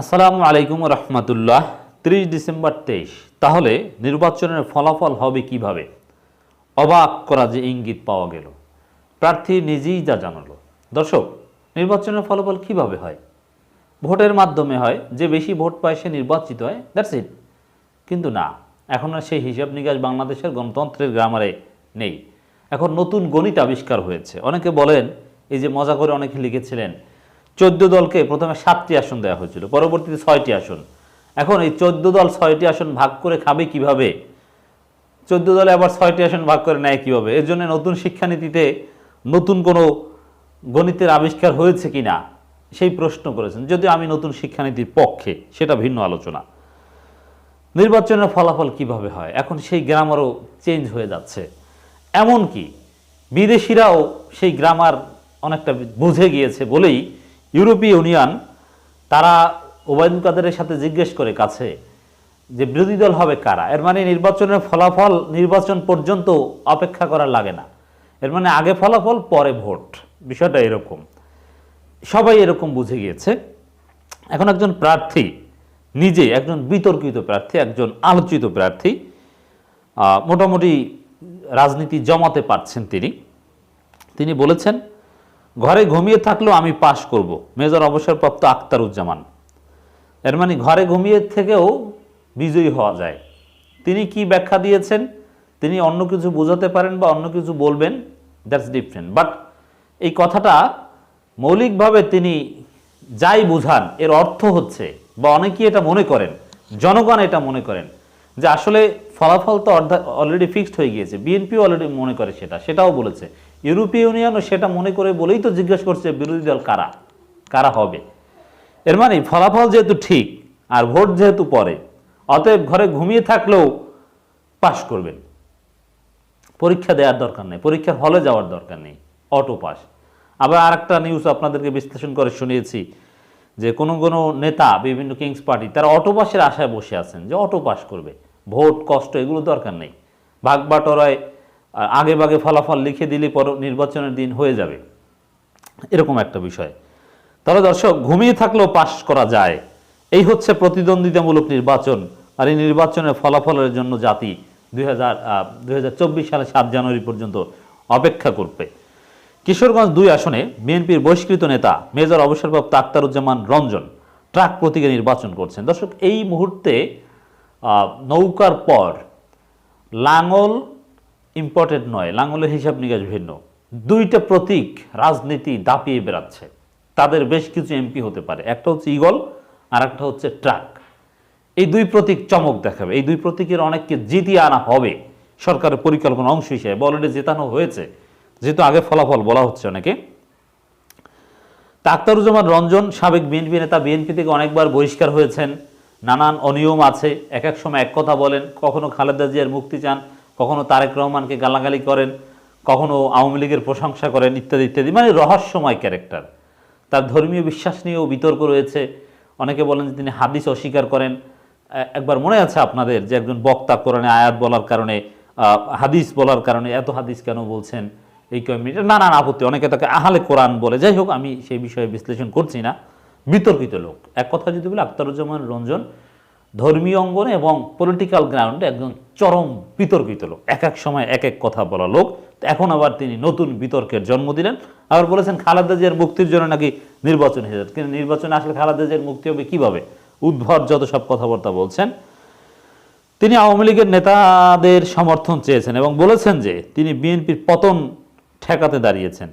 আসসালামু আলাইকুম রহমতুল্লাহ, ত্রিশ ডিসেম্বর তেইশ। তাহলে নির্বাচনের ফলাফল হবে কীভাবে? অবাক করা যে ইঙ্গিত পাওয়া গেল। প্রার্থী নিজেই যা জানালো। দর্শক, নির্বাচনের ফলাফল কীভাবে হয়? ভোটের মাধ্যমে হয়, যে বেশি ভোট পায় সে নির্বাচিত হয় দ্যাটস ইট কিন্তু না, এখন আর সেই হিসাব নিকাশ বাংলাদেশের গণতন্ত্রের গ্রামারে নেই। এখন নতুন গণিত আবিষ্কার হয়েছে। অনেকে বলেন, এই যে মজা করে অনেকে লিখেছিলেন চোদ্দ দলকে প্রথমে সাতটি আসন দেওয়া হয়েছিল, পরবর্তীতে ছয়টি আসন। এখন এই চোদ্দ দল ছয়টি আসন ভাগ করে খাবে কীভাবে? চোদ্দ দলে আবার ছয়টি আসন ভাগ করে নেয় কীভাবে? এর জন্য নতুন শিক্ষানীতিতে নতুন কোনো গণিতের আবিষ্কার হয়েছে কি না সেই প্রশ্ন করেছেন। যদিও আমি নতুন শিক্ষানীতির পক্ষে, সেটা ভিন্ন আলোচনা। নির্বাচনের ফলাফল কীভাবে হয়? এখন সেই গ্রামারও চেঞ্জ হয়ে যাচ্ছে। এমনকি বিদেশিরাও সেই গ্রামার অনেকটা বুঝে গিয়েছে বলেই ইউরোপীয় ইউনিয়ন, তারা ওবায়দুল কাদেরের সাথে জিজ্ঞেস করে কাছে যে বিরোধী দল হবে কারা? এর মানে নির্বাচনের ফলাফল নির্বাচন পর্যন্ত অপেক্ষা করা লাগে না। এর মানে আগে ফলাফল, পরে ভোট। বিষয়টা এরকম। সবাই এরকম বুঝে গিয়েছে। এখন একজন প্রার্থী নিজে, একজন বিতর্কিত প্রার্থী, একজন আলোচিত প্রার্থী মোটামুটি রাজনীতি জমাতে পারছেন তিনি। তিনি বলেছেন ঘরে ঘুমিয়ে থাকলেও আমি পাশ করব। মেজর অবসরপ্রাপ্ত আক্তারুজ্জামান এর মানে ঘরে ঘুমিয়ে থেকেও বিজয়ী হওয়া যায়। তিনি কি ব্যাখ্যা দিয়েছেন? তিনি অন্য কিছু বোঝাতে পারেন বা অন্য কিছু বলবেন, দ্যাটস ডিফারেন্ট। বাট এই কথাটা মৌলিকভাবে তিনি যাই বুঝান, এর অর্থ হচ্ছে, বা অনেকেই এটা মনে করেন, জনগণ এটা মনে করেন, যে আসলে ফলাফল তো অলরেডি ফিক্সড হয়ে গিয়েছে। বিএনপিও অলরেডি মনে করে সেটা, সেটাও বলেছে। ইউরোপীয় ইউনিয়নও সেটা মনে করে বলেই তো জিজ্ঞেস করছে, বিরোধী দল কারা? কারা হবে? এর মানে ফলাফল যেহেতু ঠিক আর ভোট যেহেতু পরে অতএব ঘরে ঘুমিয়ে থাকলেও পাশ করবেন। পরীক্ষা দেওয়ার দরকার নেই পরীক্ষার হলে যাওয়ার দরকার নেই, অটো পাস। আবার আরেকটা নিউজ আপনাদেরকে বিশ্লেষণ করে শুনিয়েছি যে কোনো কোনো নেতা, বিভিন্ন কিংস পার্টি তারা অটো পাসের আশায় বসে আছেন যে অটো পাস করবে। ভোট, কষ্ট, এগুলো দরকার নেই। ভাগ আগে ভাগে ফলাফল লিখে দিলে পর নির্বাচনের দিন হয়ে যাবে। এরকম একটা বিষয়। তাহলে দর্শক, ঘুমিয়ে থাকলেও পাশ করা যায়। এই হচ্ছে প্রতিদ্বন্দ্বিতামূলক নির্বাচন। আর এই নির্বাচনের ফলাফলের জন্য জাতি দুই হাজার সালে সাত জানুয়ারি পর্যন্ত অপেক্ষা করবে। কিশোরগঞ্জ দুই আসনে বিএনপির বহিষ্কৃত নেতা মেজর অবসরপ্রাপ্ত আক্তারুজ্জামান রঞ্জন ট্রাক প্রতীকে নির্বাচন করছেন। দর্শক, এই মুহূর্তে নৌকার পর লাঙ্গল ইম্পর্টেন্ট নয় লাঙ্গলের হিসাব নিকাশ ভিন্ন। দুইটা প্রতীক রাজনীতি দাপিয়ে বেড়াচ্ছে। তাদের বেশ কিছু এমপি হতে পারে। একটা হচ্ছে ইগল আর একটা হচ্ছে ট্রাক। এই দুই প্রতীক চমক দেখাবে। এই দুই প্রতীকের অনেককে জিতিয়ে আনা হবে সরকারের পরিকল্পনা অংশ হিসেবে। অলরেডি জেতানো হয়েছে। যেহেতু আগে ফলাফল বলা হচ্ছে অনেকে। তা আক্তারুজ্জামান রঞ্জন, সাবেক বিএনপি নেতা, বিএনপি থেকে অনেকবার বহিষ্কার হয়েছেন। নানান অনিয়ম আছে। এক এক সময় এক কথা বলেন। কখনো খালেদা জিয়ার মুক্তি চান কখনো তারেক রহমানকে গালাগালি করেন, কখনো আওয়ামী লীগের প্রশংসা করেন, ইত্যাদি ইত্যাদি। মানে রহস্যময় ক্যারেক্টার। তার ধর্মীয় বিশ্বাস নিয়েও বিতর্ক রয়েছে। অনেকে বলেন যে তিনি হাদিস অস্বীকার করেন। একবার মনে আছে আপনাদের যে একজন বক্তা কোরআনে আয়াত বলার কারণে হাদিস বলার কারণে এত হাদিস কেন বলছেন এই কমিটি নানান আপত্তি। অনেকে তাকে আহালে কোরআন বলে। যাই হোক, আমি সেই বিষয়ে বিশ্লেষণ করছি না। বিতর্কিত লোক। এক কথা যদি বলি আক্তারুজ্জামান রঞ্জন ধর্মীয় অঙ্গনে এবং পলিটিক্যাল গ্রাউন্ডে একজন চরম বিতর্কিত লোক। এক এক সময় এক এক কথা বলা লোক। এখন আবার তিনি নতুন বিতর্কের জন্ম দিলেন। আবার বলেছেন, খালেদা জিয়ার মুক্তির জন্য নাকি নির্বাচন হয়ে যাচ্ছে কিন্তু নির্বাচনে আসলে খালেদা জিয়ার মুক্তি হবে কীভাবে? উদ্ভব যত সব কথাবার্তা বলছেন। তিনি আওয়ামী লীগের নেতাদের সমর্থন চেয়েছেন এবং বলেছেন যে, তিনি বিএনপির পতন ঠেকাতে দাঁড়িয়েছেন।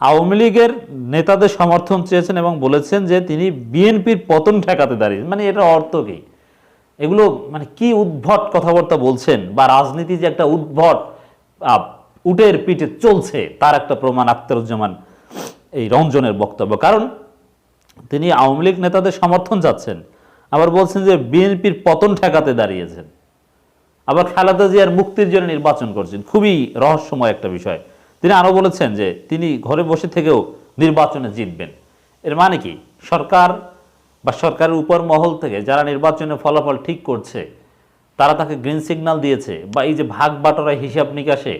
আওয়ামী লীগের নেতাদের সমর্থন চেয়েছেন এবং বলেছেন যে, তিনি বিএনপির পতন ঠেকাতে দাঁড়িয়েছেন। মানে এটা অর্থ কি? এগুলো মানে কি উদ্ভট কথাবার্তা বলছেন বা রাজনীতি যে একটা উদ্ভট উটের পিঠে চলছে, তার একটা প্রমাণ আক্তারুজ্জামান এই রঞ্জনের বক্তব্য। কারণ তিনি আওয়ামী লীগ নেতাদের সমর্থন চাচ্ছেন, আবার বলছেন যে বিএনপির পতন ঠেকাতে দাঁড়িয়েছেন। আবার খালেদা জিয়ার মুক্তির জন্য নির্বাচন করছেন, খুবই রহস্যময় একটা বিষয়। তিনি আরও বলেছেন যে তিনি ঘরে বসে থেকেও নির্বাচনে জিতবেন। এর মানে কি? সরকার বা সরকারের উপর মহল থেকে যারা নির্বাচনের ফলাফল ঠিক করছে, তারা তাকে গ্রিন সিগন্যাল দিয়েছে বা এই যে ভাগ বাটোরা হিসাব নিকাশে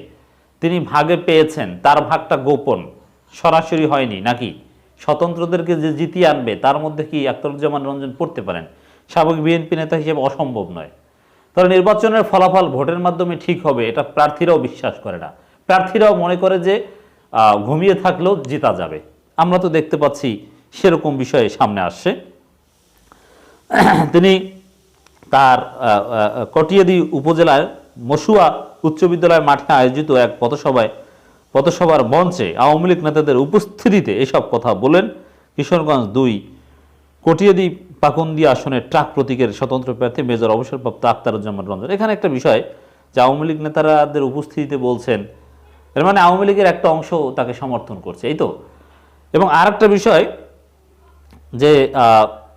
তিনি ভাগে পেয়েছেন, তার ভাগটা গোপন, সরাসরি হয়নি নাকি? স্বতন্ত্রদেরকে যে জিতিয়ে আনবে, তার মধ্যে কি আখতারুজ্জামান রঞ্জন পড়তে পারেন? সাবেক বিএনপি নেতা হিসেবে অসম্ভব নয়। তবে নির্বাচনের ফলাফল ভোটের মাধ্যমে ঠিক হবে, এটা প্রার্থীরাও বিশ্বাস করে না। প্রার্থীরাও মনে করে যে ঘুমিয়ে থাকলেও জেতা যাবে। আমরা তো দেখতে পাচ্ছি সেরকম বিষয়ে সামনে আসছে। তিনি তার কটিয়াদি উপজেলার মসুয়া উচ্চ বিদ্যালয়ের মাঠে আয়োজিত এক পথসভায়, পথসভার মঞ্চে আওয়ামী লীগ নেতাদের উপস্থিতিতে এসব কথা বলেন কিশোরগঞ্জ দুই কটিয়াদি পাকুন্দি আসনের ট্রাক প্রতীকের স্বতন্ত্র প্রার্থী মেজর অবসরপ্রাপ্ত আক্তারুজ্জামান রঞ্জন। এখানে একটা বিষয়, যে আওয়ামী লীগ নেতারাদের উপস্থিতিতে বলছেন, এর মানে আওয়ামী লীগের একটা অংশ তাকে সমর্থন করছে, এই তো? এবং আর একটা বিষয়, যে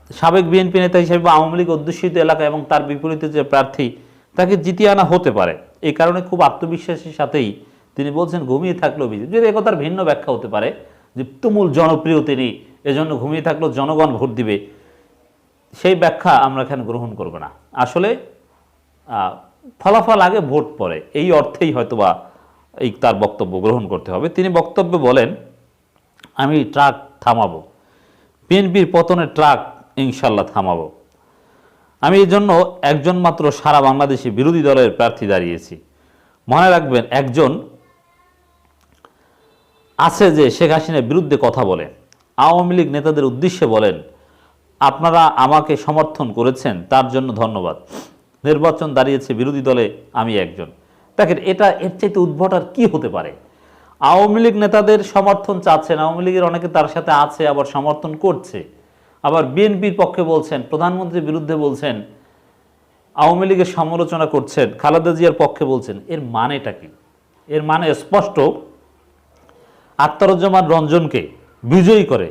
সাবেক বিএনপি নেতা হিসেবে আওয়ামী লীগ অধ্যুষিত এলাকা এবং তার বিপরীতে যে প্রার্থী, তাকে জিতিয়ে আনা হতে পারে। এই কারণে খুব আত্মবিশ্বাসের সাথেই তিনি বলছেন, ঘুমিয়ে থাকলেও বিজেপি যদি একথার ভিন্ন ব্যাখ্যা হতে পারে, যে তুমুল জনপ্রিয় তিনি, এজন্য ঘুমিয়ে থাকলেও জনগণ ভোট দিবে, সেই ব্যাখ্যা আমরা এখানে গ্রহণ করব না। আসলে ফলাফল আগে ভোট পরে এই অর্থেই হয়তোবা এই তার বক্তব্য গ্রহণ করতে হবে। তিনি বক্তব্যে বলেন, আমি ট্রাক থামাবো। বিএনপির পতনের ট্রাক ইনশাল্লাহ থামাবো। আমি এই জন্য একজন মাত্র সারা বাংলাদেশে বিরোধী দলের প্রার্থী দাঁড়িয়েছি। মনে রাখবেন, একজন আছে যে শেখ হাসিনার বিরুদ্ধে কথা বলে আওয়ামী লীগ নেতাদের উদ্দেশ্যে বলেন, আপনারা আমাকে সমর্থন করেছেন, তার জন্য ধন্যবাদ। নির্বাচন দাঁড়িয়েছে বিরোধী দলে, আমি একজন। দেখেন, এটা এর চাইতে উদ্ভট আর কি হতে পারে? আওয়ামী লীগ নেতাদের সমর্থন চাচ্ছেন আওয়ামী লীগের অনেকে তার সাথে আছে, আবার সমর্থন করছে। আবার বিএনপির পক্ষে বলছেন, প্রধানমন্ত্রীর বিরুদ্ধে বলছেন, আওয়ামী লীগের সমালোচনা করছেন, খালেদা জিয়ার পক্ষে বলছেন, এর মানেটা কি? এর মানে স্পষ্ট আক্তারুজ্জামান রঞ্জনকে বিজয়ী করে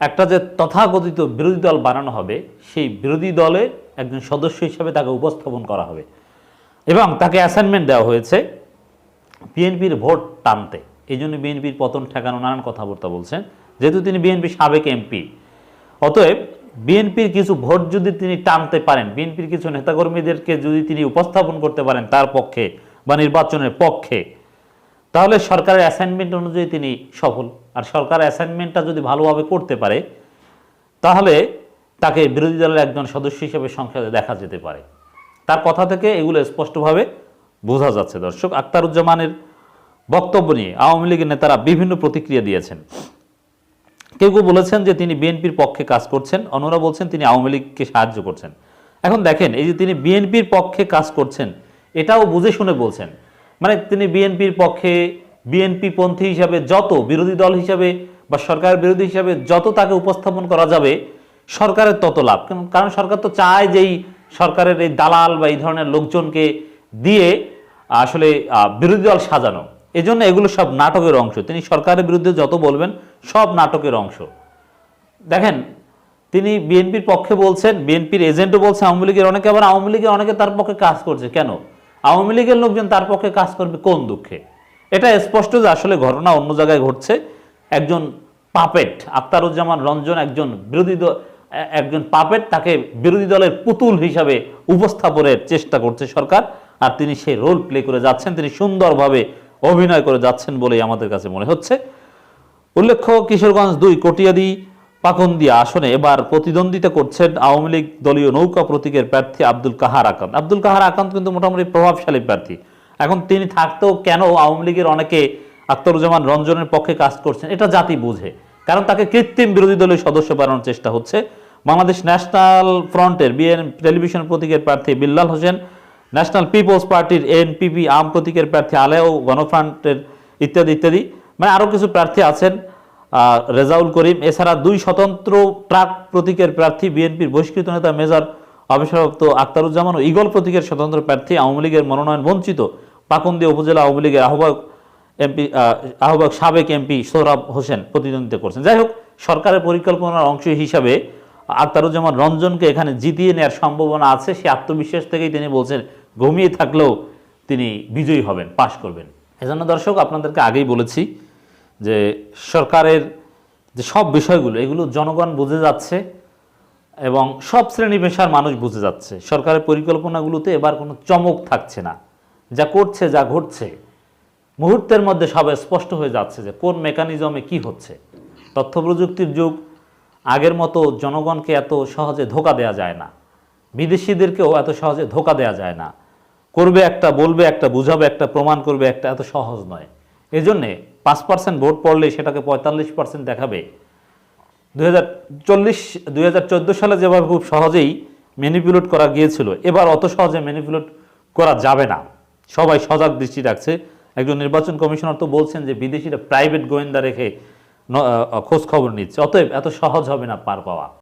একটা যে তথাকথিত বিরোধী দল বানানো হবে, সেই বিরোধী দলে একজন সদস্য হিসাবে তাকে উপস্থাপন করা হবে। এবং তাকে অ্যাসাইনমেন্ট দেওয়া হয়েছে বিএনপির ভোট টানতে। এই জন্য বিএনপির পতন ঠেকানো নানান কথাবার্তা বলছেন। যেহেতু তিনি বিএনপি সাবেক এমপি অতএব বিএনপির কিছু ভোট যদি তিনি টানতে পারেন, বিএনপির কিছু নেতাকর্মীদেরকে যদি তিনি উপস্থাপন করতে পারেন তার পক্ষে বা নির্বাচনের পক্ষে, তাহলে সরকারের অ্যাসাইনমেন্ট অনুযায়ী তিনি সফল। আর সরকার অ্যাসাইনমেন্টটা যদি ভালোভাবে করতে পারে, তাহলে তাকে বিরোধী দলের একজন সদস্য হিসেবে সংসদে দেখা যেতে পারে। তার কথা থেকে এগুলো স্পষ্টভাবে বোঝা যাচ্ছে। দর্শক, আক্তারুজ্জামানের বক্তব্য নিয়ে আওয়ামী লীগের নেতারা বিভিন্ন প্রতিক্রিয়া দিয়েছেন। কেউ কেউ বলেছেন যে তিনি বিএনপির পক্ষে কাজ করছেন, অন্যরা বলছেন তিনি আওয়ামী লীগকে সাহায্য করছেন। এখন দেখেন, এই যে তিনি বিএনপির পক্ষে কাজ করছেন, এটাও বুঝে শুনে বলছেন। মানে তিনি বিএনপির পক্ষে বিএনপি পন্থী হিসাবে যত বিরোধী দল হিসাবে বা সরকার বিরোধী হিসাবে যত তাকে উপস্থাপন করা যাবে, সরকারের তত লাভ। কারণ- সরকার তো চায় যে এই সরকারের এই দালাল বা এই ধরনের লোকজনকে দিয়ে আসলে বিরোধী দল সাজানো। এজন্য এগুলো সব নাটকের অংশ। তিনি সরকারের বিরুদ্ধে যত বলবেন, সব নাটকের অংশ। দেখেন, তিনি বিএনপির পক্ষে বলছেন, বিএনপির এজেন্টও বলছে, আওয়ামী লীগের অনেকে, আবার আওয়ামী লীগের অনেকে তার পক্ষে কাজ করছে। কেন? আওয়ামী লীগের লোকজন তার পক্ষে কাজ করবে কোন দুঃখে? এটা স্পষ্ট যে আসলে ঘটনা অন্য জায়গায় ঘটছে। একজন পাপেট আক্তারুজ্জামান রঞ্জন একজন বিরোধী দল, একজন পাপেট, তাকে বিরোধী দলের পুতুল হিসাবে উপস্থাপনের চেষ্টা করছে সরকার। আর তিনি সেই রোল প্লে করে যাচ্ছেন। তিনি সুন্দরভাবে অভিনয় করে যাচ্ছেন বলেই আমাদের কাছে মনে হচ্ছে। উল্লেখ্য, কিশোরগঞ্জ দুই কটিয়াদি পাকন্দিয়া আসনে এবার প্রতিদ্বন্দ্বিতা করছেন আওয়ামী লীগ দলীয় নৌকা প্রতীকের প্রার্থী আব্দুল কাহার আকান্ত। আব্দুল কাহার আকান্ত কিন্তু মোটামুটি প্রভাবশালী প্রার্থী। এখন তিনি থাকতেও কেন আওয়ামী লীগের অনেকে আক্তারুজ্জামান রঞ্জনের পক্ষে কাজ করছেন এটা জাতি বুঝে। কারণ তাকে কৃত্রিম বিরোধী দলীয় সদস্য বানানোর চেষ্টা হচ্ছে। বাংলাদেশ ন্যাশনাল ফ্রন্টের বিএন টেলিভিশন প্রতীকের প্রার্থী বিল্লাল হোসেন ন্যাশনাল পিপলস পার্টির এনপিপি আম প্রতীকের প্রার্থী আলেও গণফ্রন্টের ইত্যাদি ইত্যাদি। মানে আরও কিছু প্রার্থী আছেন রেজাউল করিম। এছাড়া দুই স্বতন্ত্র ট্রাক প্রতীকের প্রার্থী বিএনপির বহিষ্কৃত নেতা মেজর অবসরপ্রাপ্ত আক্তারুজ্জামান ও ইগল প্রতীকের স্বতন্ত্র প্রার্থী আওয়ামী লীগের মনোনয়ন বঞ্চিত পাকুন্দিয়া উপজেলা আওয়ামী লীগের আহ্বায়ক এমপি আহ্বায়ক সাবেক এমপি সোহরাব হোসেন প্রতিদ্বন্দ্বিতা করছেন। যাই হোক, সরকারের পরিকল্পনার অংশ হিসাবে আক্তারুজ্জামান রঞ্জনকে এখানে জিতিয়ে নেওয়ার সম্ভাবনা আছে, সে আত্মবিশ্বাস থেকেই তিনি বলছেন ঘুমিয়ে থাকলেও তিনি বিজয়ী হবেন, পাশ করবেন। এজন্য দর্শক, আপনাদেরকে আগেই বলেছি যে সরকারের যে সব বিষয়গুলো, এগুলো জনগণ বুঝে যাচ্ছে এবং সব শ্রেণি পেশার মানুষ বুঝে যাচ্ছে। সরকারের পরিকল্পনাগুলোতে এবার কোনো চমক থাকছে না। যা করছে, যা ঘটছে, মুহূর্তের মধ্যে সব স্পষ্ট হয়ে যাচ্ছে যে কোন মেকানিজমে কি হচ্ছে। তথ্য প্রযুক্তির যুগ, আগের মতো জনগণকে এত সহজে ধোকা দেওয়া যায় না। বিদেশিদেরকেও এত সহজে ধোকা দেওয়া যায় না। করবে একটা, বলবে একটা, বুঝাবে একটা, প্রমাণ করবে একটা, এত সহজ নয়। এজন্যে পাঁচ পার্সেন্ট ভোট পড়লে সেটাকে পঁয়তাল্লিশ পার্সেন্ট দেখাবে। দুই হাজার সালে যেভাবে খুব সহজেই ম্যানিপুলেট করা গিয়েছিল, এবার অত সহজে ম্যানিপুলেট করা যাবে না। সবাই সজাগ দৃষ্টি রাখছে। একজন নির্বাচন কমিশনার তো বলছেন যে বিদেশিরা প্রাইভেট গোয়েন্দা রেখে খোঁজ খবর নিচ্ছে, অতএব এত সহজ হবে না পার পাওয়া।